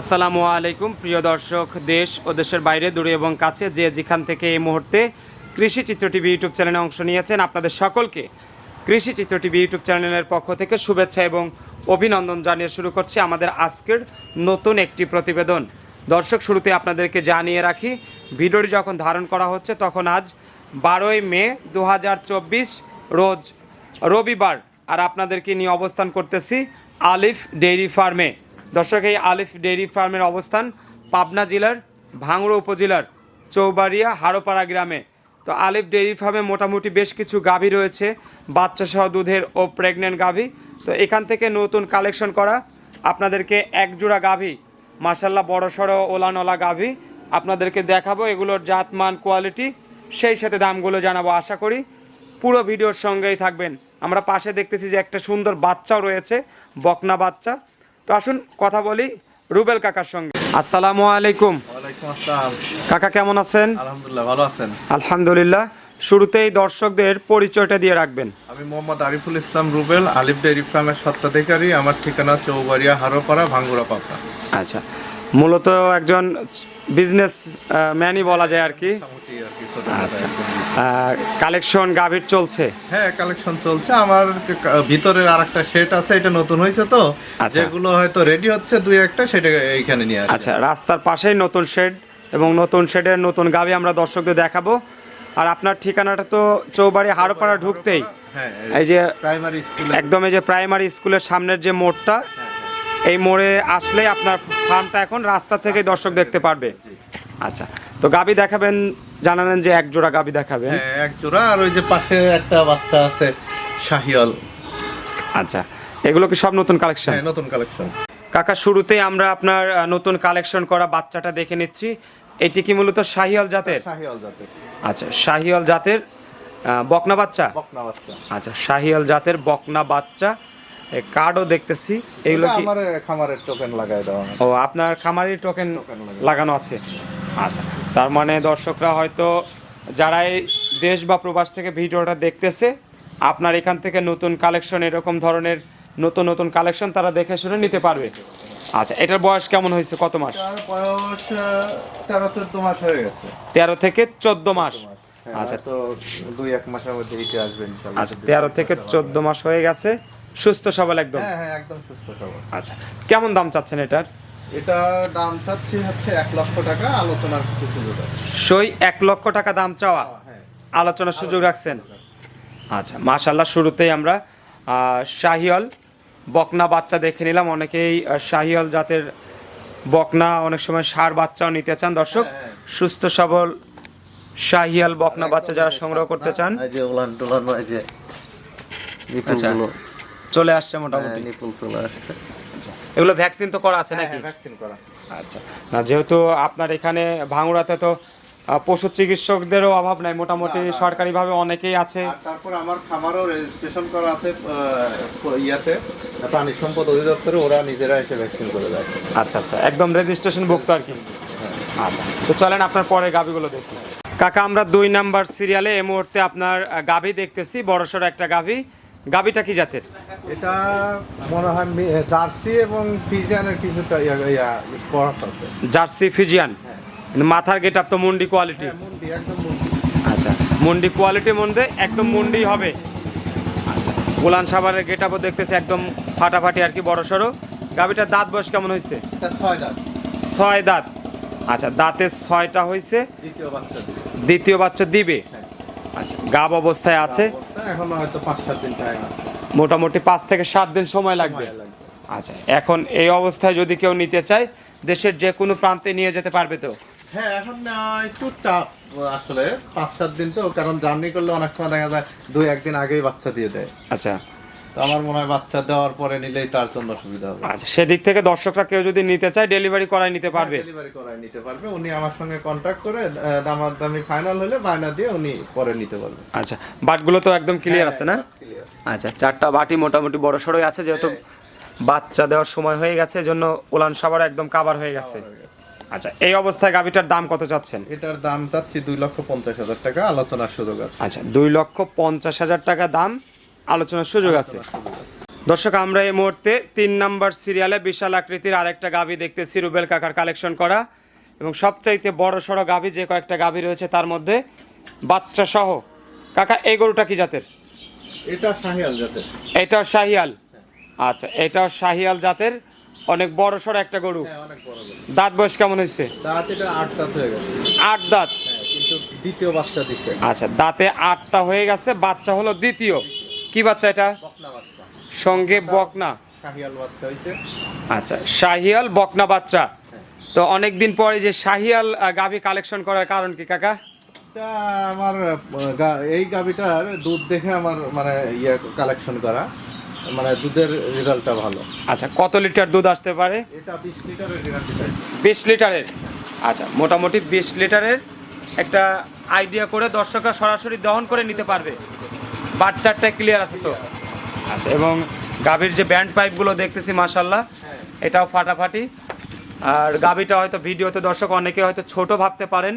আসসালামু আলাইকুম, প্রিয় দর্শক, দেশ ও দেশের বাইরে, দূরে এবং কাছে যে যেখান থেকে এই মুহূর্তে কৃষি চিত্র টিভি ইউটিউব চ্যানেলে অংশ নিয়েছেন, আপনাদের সকলকে কৃষি চিত্র টিভি ইউটিউব চ্যানেলের পক্ষ থেকে শুভেচ্ছা এবং অভিনন্দন জানিয়ে শুরু করছি আমাদের আজকের নতুন একটি প্রতিবেদন। দর্শক, শুরুতে আপনাদেরকে জানিয়ে রাখি, ভিডিওটি যখন ধারণ করা হচ্ছে, তখন আজ বারোই মে দু হাজার চব্বিশ, রোজ রবিবার, আর আপনাদেরকে নিয়ে অবস্থান করতেছি আলিফ ডেইরি ফার্মে। দর্শক, এই আলিফ ডেইরি ফার্মের অবস্থান পাবনা জেলার ভাঙড়া উপজেলার চৌবাড়িয়া হাড়োপাড়া গ্রামে। তো আলিফ ডেইরি ফার্মে মোটামুটি বেশ কিছু গাভী রয়েছে বাচ্চা সহ দুধের ও প্রেগনেন্ট গাভী। তো এখান থেকে নতুন কালেকশন করা আপনাদেরকে এক জোড়া গাভী মাসাল্লাহ বড় সড়ো ওলানলা গাভী আপনাদেরকে দেখাবো। এগুলোর জাত, মান, কোয়ালিটি, সেই সাথে দামগুলো জানাব আশা করি। পুরো ভিডিওর সঙ্গেই থাকবেন। আমরা পাশে দেখতেছি যে একটা সুন্দর বাচ্চাও রয়েছে, বকনা বাচ্চা। তো আসুন কথা বলি রুবেল কাকার সঙ্গে। আসসালামু আলাইকুম। কাকা কেমন আছেন? আলহামদুলিল্লাহ ভালো আছেন? আলহামদুলিল্লাহ। শুরুতেই দর্শকদের পরিচয়টা দিয়ে রাখবেন। আমি মোহাম্মদ আরিফুল ইসলাম রুবেল আলিফ ডেয়ারি ফার্মের স্বত্বাধিকারী। আমার ঠিকানা চৌবাড়িয়া হারোপাড়া ভাঙ্গুরা পাবনা আচ্ছা। মূলত একজন বিজনেস ম্যানই বলা যায় আর কি। মোটামুটি আর কি ছোটখাটো আচ্ছা। কালেকশন গাভীর চলছে? হ্যাঁ কালেকশন চলছে। আমার ভিতরের আর একটা সেট আছে এটা নতুন হয়েছে তো। আচ্ছা। যেগুলো হয়তো রেডি হচ্ছে দুই একটা সেটা এইখানে নিয়ে আচ্ছা রাস্তার পাশেই নতুন শেড এবং নতুন শেডের নতুন গাভী আমরা দর্শকদের দেখাবো। আর আপনার ঠিকানাটা তো চৌবাড়ি হাড়পাড়া ঢুকতেই। হ্যাঁ এই যে প্রাইমারি স্কুলে একদম এই যে প্রাইমারি স্কুলের সামনের যে মোড়টা এই মোড়ে আসলে আপনার ফার্মটা এখন রাস্তা থেকে দর্শক দেখতে পারবে। আচ্ছা তো গাবি দেখাবেন জানালেন যে এক জোড়া গাবি দেখাবেন হ্যাঁ এক জোড়া আর ওই যে পাশে একটা বাচ্চা আছে শাহিয়াল আচ্ছা এগুলো কি সব নতুন কালেকশন? হ্যাঁ নতুন কালেকশন। কাকা শুরুতেই আমরা আপনার নতুন কালেকশন করা বাচ্চাটা দেখে নিচ্ছি। এটি কি মূলত শাহিয়াল জাতের? শাহিয়াল জাতের। আচ্ছা শাহিয়াল জাতের বকনা বাচ্চা? বকনা বাচ্চা। আচ্ছা শাহিয়াল জাতের বকনা বাচ্চা। কার্ডও দেখতেছি। এগুলো কি? আমার খামারের টোকেন লাগাই দেওয়া ও আপনার খামারি টোকেন লাগানো আছে। আচ্ছা তার মানে দর্শকরা হয়তো যারা এই দেশ বা প্রবাস থেকে ভিডিওটা দেখতেছে আপনার এখান থেকে নতুন কালেকশন এরকম ধরনের নতুন নতুন কালেকশন তারা দেখে শুনে নিতে পারবে। আচ্ছা এটার বয়স কেমন হয়েছে? কত মাস? বয়স তেরো চোদ্দ মাস হয়ে গেছে। তেরো থেকে চোদ্দ মাস। হ্যাঁ, আচ্ছা। তো দুই এক মাসের মধ্যে হিটে আসবে আচ্ছা তেরো থেকে চোদ্দ মাস হয়ে গেছে। সুস্থ সবল একদম? হ্যাঁ হ্যাঁ একদম সুস্থ সবল। আচ্ছা কেমন দাম চাচ্ছেন এটার? এটা দাম চাচ্ছি হচ্ছে এক লক্ষ টাকা আলোচনার কিছু সুযোগ আছে। সই এক লক্ষ টাকা দাম চাওয়া? হ্যাঁ। আলোচনার সুযোগ রাখছেন? আচ্ছা মাশাল্লাহ শুরুতেই আমরা শাহিয়াল বকনা বাচ্চা দেখে নিলাম। অনেকেই শাহিয়াল জাতের বকনা অনেক সময় সার বাচ্চাও নিতে চান। দর্শক হ্যাঁ। সুস্থ সবল শাহিয়াল বকনা বাচ্চা যারা সংগ্রহ করতে চান। এই যে উলান টুলান এই যে আচ্ছা। চলে আসছে মোটামুটি। নিপুল চলে আসছে। এগুলো ভ্যাকসিন তো করা আছে নাকি? ভ্যাকসিন করা। আচ্ছা। না যেহেতু আপনার এখানে ভাঙুড়াতে তো পশু চিকিৎসকদেরও অভাব নাই মোটামুটি সরকারিভাবে অনেকেই আছে। তারপর আমার খামারও রেজিস্ট্রেশন করা আছে ইয়াতে। প্রাণী সম্পদ অধিদপ্তরে ওরা নিজেরা এসে ভ্যাকসিন করে দেয়। আচ্ছা আচ্ছা। একদম রেজিস্ট্রেশন ভুক্ত আর কি। আচ্ছা। তো চলেন আপনার পরে গাভিগুলো দেখি। কাকা আমরা দুই নাম্বার সিরিয়ালে এই মুহূর্তে আপনার গাভি দেখতেছি বড়সড় একটা গাভি। গাভিটা কি জাতের? এটা মনে হয় জার্সি এবং ফিজিয়ানের কিছুটা ইয়া ইয়া আছে। জার্সি ফিজিয়ান? কিন্তু মাথার গেট আপ তো মুন্ডি কোয়ালিটি? হ্যাঁ, মুন্ডি একদম মুন্ডি। আচ্ছা মুন্ডি কোয়ালিটির মধ্যে একদম মুন্ডি হবে। আচ্ছা গোলান সাবারের গেট আপও দেখতেছি একদম ফাটাফাটি আর কি বড় সড়ো। গাভিটার দাঁত বয়স কেমন হয়েছে এটা ছয় দাঁত। ছয় দাঁত। আচ্ছা দাঁতের ছয়টা হয়েছে দ্বিতীয় বাচ্চা দিবে। আচ্ছা গাব অবস্থায় আছে? এখন হয়তো পাঁচ সাত দিন টাইম আছে। মোটামুটি পাঁচ থেকে সাত দিন সময় লাগবে? আচ্ছা এখন এই অবস্থায় যদি কেউ নিতে চায় দেশের যে কোনো প্রান্তে নিয়ে যেতে পারবে তো? হ্যাঁ এখন একটু টাফ আসলে পাঁচ সাত দিন তো কারণ জার্নি করলে অনেক সময় দেখা যায় দুই একদিন আগেই বাচ্চা দিয়ে দেয়। আচ্ছা। তো আমার মনে হয় বাচ্চা দেওয়ার পরে নিলেই তার জন্য সুবিধা হবে। আচ্ছা সেদিক থেকে দর্শকরা কেউ যদি নিতে চায় ডেলিভারি করাই নিতে পারবে। ডেলিভারি করায় নিতে পারবে। উনি আমার সঙ্গে কন্ট্যাক্ট করে আহ, দামাদামি ফাইনাল হলে বায়না দিয়ে উনি পরে নিতে পারবে। আচ্ছা বাটগুলো তো একদম ক্লিয়ার আছে না? আচ্ছা চারটা বাটি মোটামুটি বড় সড়ই আছে যেহেতু বাচ্চা দেওয়ার সময় হয়ে গেছে এজন্য উলান সাবার একদম কাভার হয়ে গেছে। আচ্ছা এই অবস্থায় গাভিটার দাম কত চাচ্ছেন? এটার দাম চাচ্ছি দুই লক্ষ পঞ্চাশ হাজার টাকা আলোচনার সুযোগ আছে। আচ্ছা দুই লক্ষ পঞ্চাশ হাজার টাকা দাম। আলোচনার সুযোগ আছে। দর্শক আমরা এই মুহূর্তে তিন নাম্বার সিরিয়ালে বিশাল আকৃতির আরেকটা গাভি দেখতেছি রুবেল কাকার কালেকশন করা। এবং সবচাইতে বড় সড়ো গাভি যে কয়েকটা গাভি রয়েছে তার মধ্যে বাচ্চা সহ। কাকা এই গরুটা কি জাতের? এটা শাহিয়াল জাতের। এটাও শাহিয়াল। আচ্ছা এটাও শাহিয়াল জাতের। অনেক বড় সড়ো একটা গরু। হ্যাঁ গরু। দাঁত বয়স কেমন হয়েছে? দাঁত এটা আট দাঁত হয়ে গেছে। আট দাঁত? হ্যাঁ দ্বিতীয় বাচ্চা দিচ্ছে। আচ্ছা দাঁতে আটটা হয়ে গেছে বাচ্চা হলো দ্বিতীয়। কি বাচ্চা এটা? সঙ্গে বকনা? আচ্ছা শাহিয়াল বকনা বাচ্চা। তো অনেক দিন পরে যে শাহিয়াল গাভী কালেকশন করার কারণ কি কাকা? আমার এই গাভিটার দুধ দেখে আমার মানে ইয়ে কালেকশন করা। মানে দুধের রেজাল্টটা ভালো। আচ্ছা কত লিটার দুধ আসতে পারে? এটা বিশ লিটারের গ্যারান্টি বিশ লিটারের? আচ্ছা মোটামুটি বিশ লিটারের একটা আইডিয়া করে দর্শকরা সরাসরি দহন করে নিতে পারবে। বাচ্চারটা ক্লিয়ার আছে তো। আচ্ছা এবং গাভীর যে ব্যান্ড পাইপগুলো দেখতেছি মাসাল্লাহ এটাও ফাটাফাটি। আর গাভীটা হয়তো ভিডিওতে দর্শক অনেকে হয়তো ছোট ভাবতে পারেন।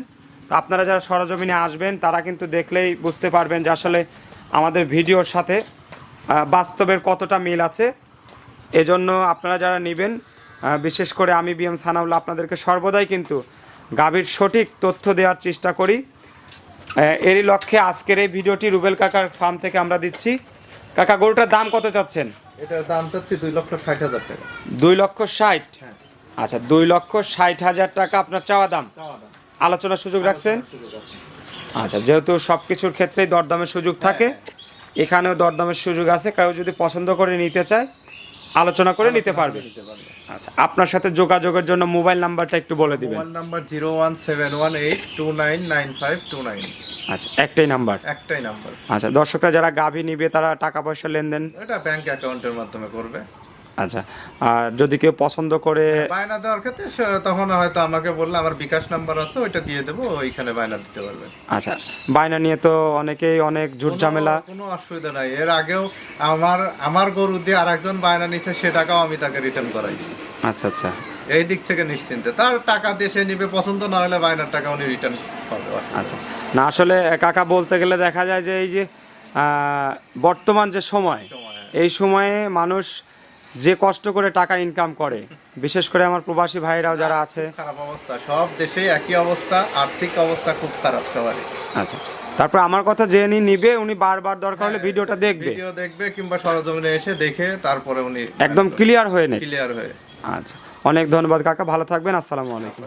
তো আপনারা যারা সরজমিনে আসবেন, তারা কিন্তু দেখলেই বুঝতে পারবেন যে আসলে আমাদের ভিডিওর সাথে বাস্তবের কতটা মিল আছে। এজন্য আপনারা যারা নেবেন বিশেষ করে আমি বিএম সানাউল্লাহ আপনাদেরকে সর্বদাই কিন্তু গাভীর সঠিক তথ্য দেওয়ার চেষ্টা করি। এরই লক্ষ্যে আজকের এই ভিডিওটি রুবেল কাকার ফার্ম থেকে আমরা দিচ্ছি। কাকা গরুটার দাম কত চাচ্ছেন? এটার দাম চাচ্ছি দুই লক্ষ ষাট হাজার টাকা। দুই লক্ষ ষাট? হ্যাঁ। আচ্ছা দুই লক্ষ ষাট হাজার টাকা আপনার চাওয়া দাম? আলোচনার সুযোগ রাখছেন? আচ্ছা যেহেতু সব কিছুর ক্ষেত্রেই দরদামের সুযোগ থাকে এখানেও দরদামের সুযোগ আছে কেউ যদি পছন্দ করে নিতে চায় আলোচনা করে নিতে পারবে। নিতে পারবে। আচ্ছা আপনার সাথে যোগাযোগের জন্য মোবাইল নাম্বারটা একটু বলে দিবেন। Mobile number zero one seven one eight two nine nine five two nine. আচ্ছা একটাই নাম্বার। একটাই নাম্বার। আচ্ছা দর্শকরা যারা গাভী নিবে তারা টাকা পয়সা লেনদেন? এটা ব্যাংক অ্যাকাউন্টের মাধ্যমে করবে। আচ্ছা আর যদি কেউ পছন্দ করে বায়না দেওয়ার ক্ষেত্রে তখন হয়তো আমাকে বললে আমার বিকাশ নাম্বার আছে ওইটা দিয়ে দেবো ওইখানে বায়না দিতে পারবে। আচ্ছা বায়না নিয়ে তো অনেকেই অনেক ঝুট ঝামেলা কোনো- কোনো অসুবিধা নাই। এর আগেও আমার আমার গরু দিয়ে আরেকজন বায়না নিচ্ছে সে টাকাও আমি তাকে রিটার্ন করাইছি। আচ্ছা আচ্ছা। এই দিক থেকে নিশ্চিন্তে। তার টাকা সে নিবে পছন্দ না হলে বায়নার টাকা উনি রিটার্ন পাবে আচ্ছা। না আসলে কাকা বলতে গেলে দেখা যায় যে এই যে বর্তমান যে সময়। এই সময়ে মানুষ যে কষ্ট করে টাকা ইনকাম করে বিশেষ করে আমার প্রবাসী ভাইরাও যারা আছে। খারাপ অবস্থা। সব দেশে একই অবস্থা আর্থিক অবস্থা খুব খারাপ সবারই। আচ্ছা। তারপর আমার কথা যে নি নিবে উনি বারবার দরকার হলে ভিডিওটা দেখবে। ভিডিও দেখবে কিংবা সরজমিনে এসে দেখে তারপরে উনি একদম ক্লিয়ার হয়ে নেই ক্লিয়ার হয়ে আচ্ছা। অনেক ধন্যবাদ কাকা ভালো থাকবেন আসসালামু আলাইকুম।